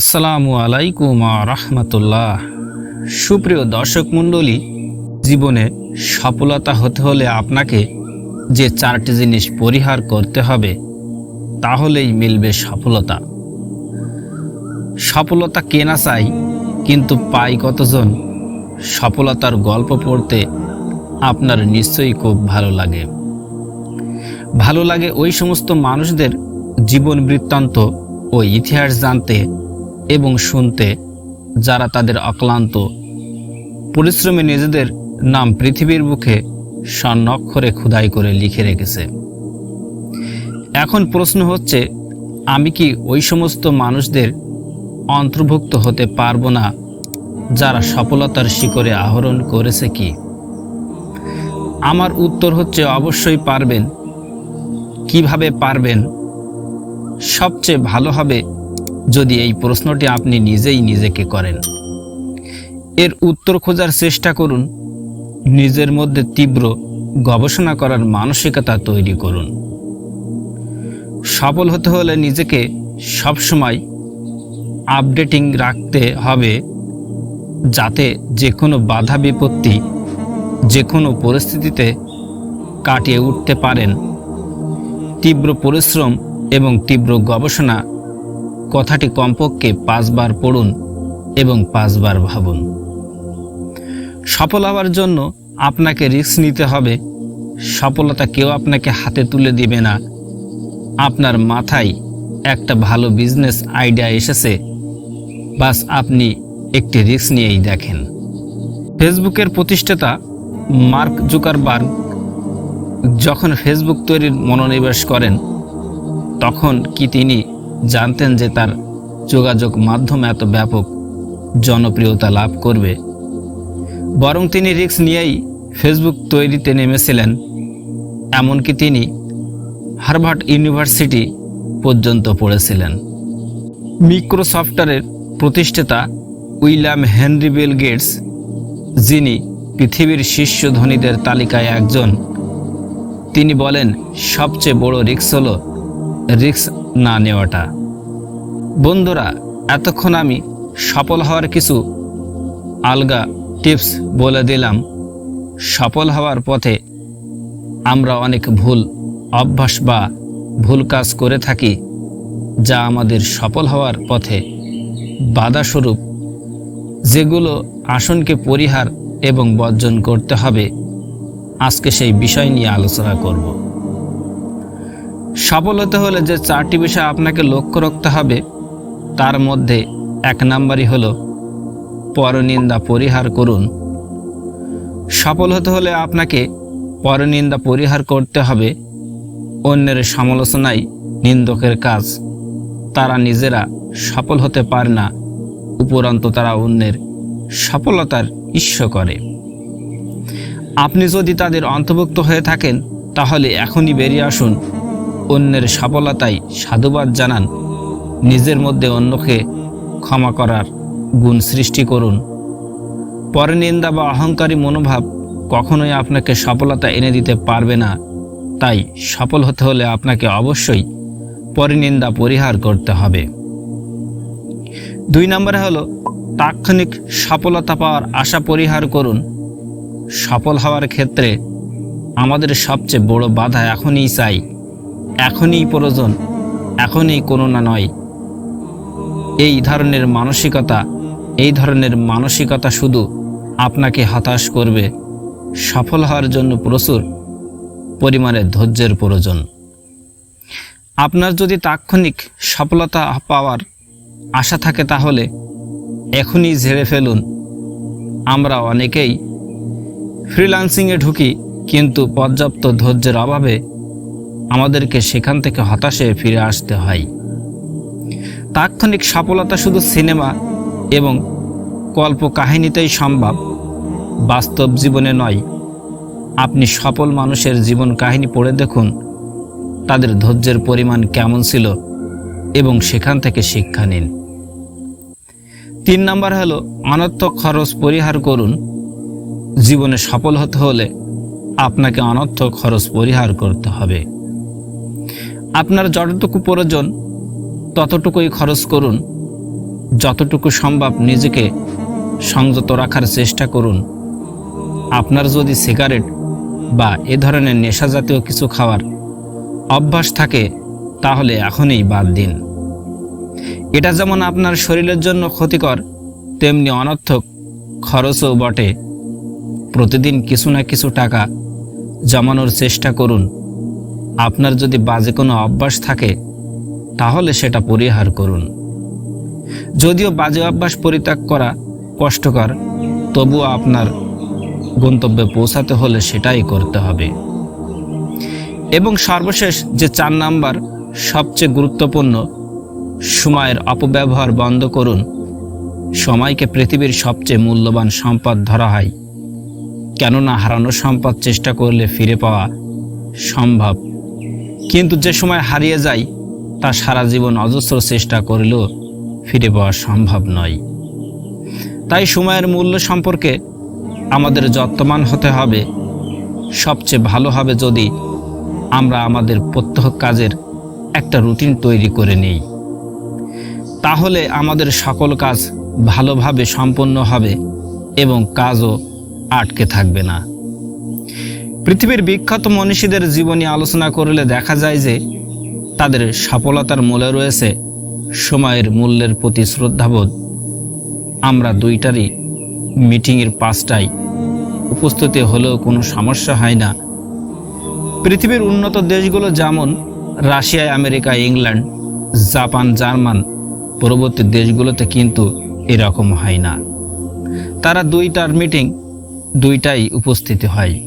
আসসালামু আলাইকুম রহমতুল্লাহ। সুপ্রিয় দর্শক মণ্ডলী, জীবনে সফলতা হতে হলে আপনাকে যে চারটি জিনিস পরিহার করতে হবে তাহলেই মিলবে সফলতা। সফলতা কেনা চাই, কিন্তু পাই কতজন, সফলতার গল্প পড়তে আপনার নিশ্চয়ই খুব ভালো লাগে। ভালো লাগে ওই সমস্ত মানুষদের জীবন বৃত্তান্ত ও ইতিহাস জানতে এবং শুনতে, যারা তাদের অক্লান্ত পরিশ্রমে নিজেদের নাম পৃথিবীর বুকে স্বর্ণক্ষরে খুদাই করে লিখে রেখেছে। এখন প্রশ্ন হচ্ছে, আমি কি ওই সমস্ত মানুষদের অন্তর্ভুক্ত হতে পারব না, যারা সফলতার শিকরে আহরণ করেছে কি? আমার উত্তর হচ্ছে, অবশ্যই পারবেন। কীভাবে পারবেন? সবচেয়ে ভালো হবে যদি এই প্রশ্নটি আপনি নিজেই নিজেকে করেন। এর উত্তর খোঁজার চেষ্টা করুন। নিজের মধ্যে তীব্র গবেষণা করার মানসিকতা তৈরি করুন। সফল হতে হলে নিজেকে সবসময় আপডেটিং রাখতে হবে, যাতে যে কোনো বাধা বিপত্তি যে কোনো পরিস্থিতিতে কাটিয়ে উঠতে পারেন। তীব্র পরিশ্রম এবং তীব্র গবেষণা কথাটি কমপক্ষে পাঁচবার পড়ুন এবং পাঁচবার ভাবুন। সফল হওয়ার জন্য আপনাকে রিস্ক নিতে হবে। সফলতা কেউ আপনাকে হাতে তুলে দিবে না। আপনার মাথায় একটা ভালো বিজনেস আইডিয়া এসেছে। বাস আপনি একটি রিস্ক নিয়েই দেখেন। ফেসবুকের প্রতিষ্ঠাতা মার্ক জুকারবার্গ যখন ফেসবুক তৈরির মনোনিবেশ করেন, তখন কি তিনি জানতেন যে তার যোগাযোগ মাধ্যম এত ব্যাপক জনপ্রিয়তা লাভ করবে। বরং তিনি রিক্স নিয়েই ফেসবুক তৈরিতে নেমেছিলেন, এমনকি তিনি হার্ভার্ড ইউনিভার্সিটি পর্যন্ত পড়েছিলেন। মিক্রোসফটারের প্রতিষ্ঠাতা উইলিয়াম হেনরি বিল গেটস, যিনি পৃথিবীর শীর্ষ ধনীদের তালিকায় একজন, তিনি বলেন, সবচেয়ে বড় রিক্স হল রিক্স না নেওয়াটা। বন্ধুরা, এতক্ষণ আমি সফল হওয়ার কিছু আলগা টিপস বলে দিলাম। সফল হওয়ার পথে আমরা অনেক ভুল অভ্যাস বা ভুল কাজ করে থাকি, যা আমাদের সফল হওয়ার পথে বাধাস্বরূপ যেগুলো আসনকে পরিহার এবং বর্জন করতে হবে। আজকে সেই বিষয় নিয়ে আলোচনা করব। সফল হতে হলে যে চারটি বিষয় আপনাকে লক্ষ্য রাখতে হবে, তার মধ্যে এক নাম্বারই হলো পরনিন্দা পরিহার করুন। সফল হতে হলে আপনাকে পরনিন্দা পরিহার করতে হবে, অন্যের সমালোচনাই নিন্দকের কাজ। তারা নিজেরা সফল হতে পারে না, উপরন্ত তারা অন্যের সফলতার ঈর্ষ করে। আপনি যদি তাদের অন্তর্ভুক্ত হয়ে থাকেন, তাহলে এখনই বেরিয়ে আসুন অন্যের সফলতায় সাধুবাদ জানান। নিজের মধ্যে অন্যকে ক্ষমা করার গুণ সৃষ্টি করুন। পরনিন্দা বা অহংকারী মনোভাব কখনোই আপনাকে সফলতা এনে দিতে পারবে না। তাই সফল হতে হলে আপনাকে অবশ্যই পরনিন্দা পরিহার করতে হবে। দুই নম্বরে হলো, তাৎক্ষণিক সফলতা পাওয়ার আশা পরিহার করুন। সফল হওয়ার ক্ষেত্রে আমাদের সবচেয়ে বড় বাধা এখনই চাই। এখনই প্রয়োজন, এখনই কোনো না নয়। এই ধরনের মানসিকতা, এই ধরনের মানসিকতা শুধু আপনাকে হতাশ করবে, সফল হওয়ার জন্য প্রচুর পরিমাণে ধৈর্যের প্রয়োজন। আপনার যদি তাৎক্ষণিক সফলতা পাওয়ার আশা থাকে তাহলে এখনই ঝেড়ে ফেলুন। আমরা অনেকেই ফ্রিলান্সিংয়ে ঢুকি, কিন্তু পর্যাপ্ত ধৈর্যের অভাবে আমাদেরকে সেখান থেকে হতাশে ফিরে আসতে হয়। তাৎক্ষণিক সফলতা শুধু সিনেমা এবং কল্প কাহিনীতেই সম্ভব। বাস্তব জীবনে নয়, আপনি সফল মানুষের জীবন কাহিনী পড়ে দেখুন, তাদের ধৈর্যের পরিমাণ কেমন ছিল এবং সেখান থেকে শিক্ষা নিন। তিন নম্বর হলো অনর্থক খরচ পরিহার করুন। জীবনে সফল হতে হলে আপনাকে অনর্থক খরচ পরিহার করতে হবে। আপনার যতটুকু প্রয়োজন, ততটুকুই খরচ করুন। যতটুকু সম্ভব নিজেকে সংযত রাখার চেষ্টা করুন। আপনার যদি সিগারেট বা এ ধরনের নেশা জাতীয় কিছু খাওয়ার অভ্যাস থাকে, তাহলে এখনই বাদ দিন। এটা যেমন আপনার শরীরের জন্য ক্ষতিকর, তেমনি অনর্থক খরচও বটে। প্রতিদিন কিছু না কিছু টাকা জমানোর চেষ্টা করুন। আপনার যদি বাজে কোনো অভ্যাস থাকে, তাহলে সেটা পরিহার করুন। যদিও বাজে অভ্যাস পরিত্যাগ করা কষ্টকর, তবুও আপনার গন্তব্যে পৌঁছাতে হলে সেটাই করতে হবে। এবং সর্বশেষ যে চার নাম্বার, সবচেয়ে গুরুত্বপূর্ণ, সময়ের অপব্যবহার বন্ধ করুন। সময়কে পৃথিবীর সবচেয়ে মূল্যবান সম্পদ ধরা হয়। কেননা হারানো সম্পদ চেষ্টা করলে ফিরে পাওয়া সম্ভব কিন্তু যে সময় হারিয়ে যায়, তা সারা জীবন অজস্র চেষ্টা করলেও ফিরে পাওয়া সম্ভব নয়। তাই সময়ের মূল্য সম্পর্কে আমাদের যত্নমান হতে হবে। সবচেয়ে ভালো হবে যদি আমরা আমাদের প্রত্যহ কাজের একটা রুটিন তৈরি করে নিই। তাহলে আমাদের সকল কাজ ভালোভাবে সম্পন্ন হবে এবং কাজও আটকে থাকবে না। পৃথিবীর বিখ্যাত মনীষীদের জীবনী আলোচনা করলে দেখা যায় যে তাদের সফলতার মূলে রয়েছে সময়ের মূল্যের প্রতি শ্রদ্ধাবোধ। আমরা দুইটারই মিটিংয়ের পাঁচটায় উপস্থিতি হলেও কোনো সমস্যা হয় না। পৃথিবীর উন্নত দেশগুলো যেমন Russia, America, England, Japan, German পরবর্তী দেশগুলোতে কিন্তু এরকম হয় না। তারা দুইটার মিটিং দুইটাই উপস্থিতি হয়।